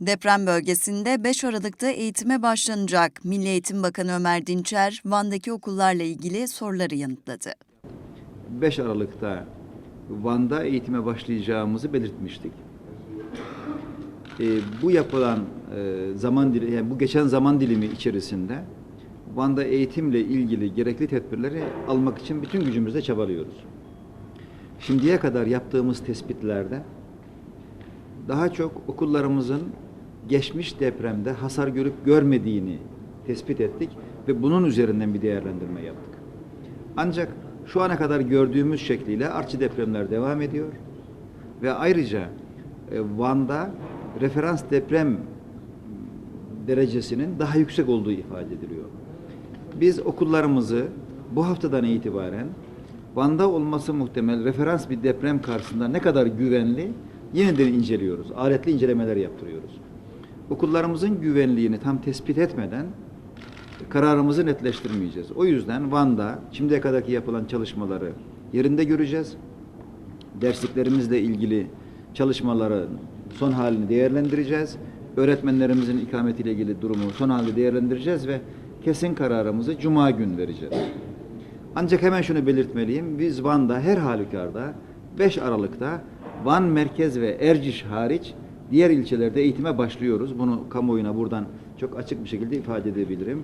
Deprem bölgesinde 5 Aralık'ta eğitime başlanacak. Milli Eğitim Bakanı Ömer Dinçer, Van'daki okullarla ilgili soruları yanıtladı. 5 Aralık'ta Van'da eğitime başlayacağımızı belirtmiştik. Ee, bu yapılan e, zaman dili, yani bu geçen zaman dilimi içerisinde Van'da eğitimle ilgili gerekli tedbirleri almak için bütün gücümüzle çabalıyoruz. Şimdiye kadar yaptığımız tespitlerde daha çok okullarımızın geçmiş depremde hasar görüp görmediğini tespit ettik ve bunun üzerinden bir değerlendirme yaptık. Ancak şu ana kadar gördüğümüz şekliyle artçı depremler devam ediyor ve ayrıca e, Van'da referans deprem derecesinin daha yüksek olduğu ifade ediliyor. Biz okullarımızı bu haftadan itibaren Van'da olması muhtemel referans bir deprem karşısında ne kadar güvenli yeniden inceliyoruz. Aletli incelemeler yaptırıyoruz. Okullarımızın güvenliğini tam tespit etmeden kararımızı netleştirmeyeceğiz. O yüzden Van'da şimdiye kadarki yapılan çalışmaları yerinde göreceğiz. Dersliklerimizle ilgili çalışmaların son halini değerlendireceğiz. Öğretmenlerimizin ikametiyle ilgili durumu son halini değerlendireceğiz ve kesin kararımızı Cuma gün vereceğiz. Ancak hemen şunu belirtmeliyim. Biz Van'da her halükarda 5 Aralık'ta Van Merkez ve Erciş hariç diğer ilçelerde eğitime başlıyoruz. Bunu kamuoyuna buradan çok açık bir şekilde ifade edebilirim.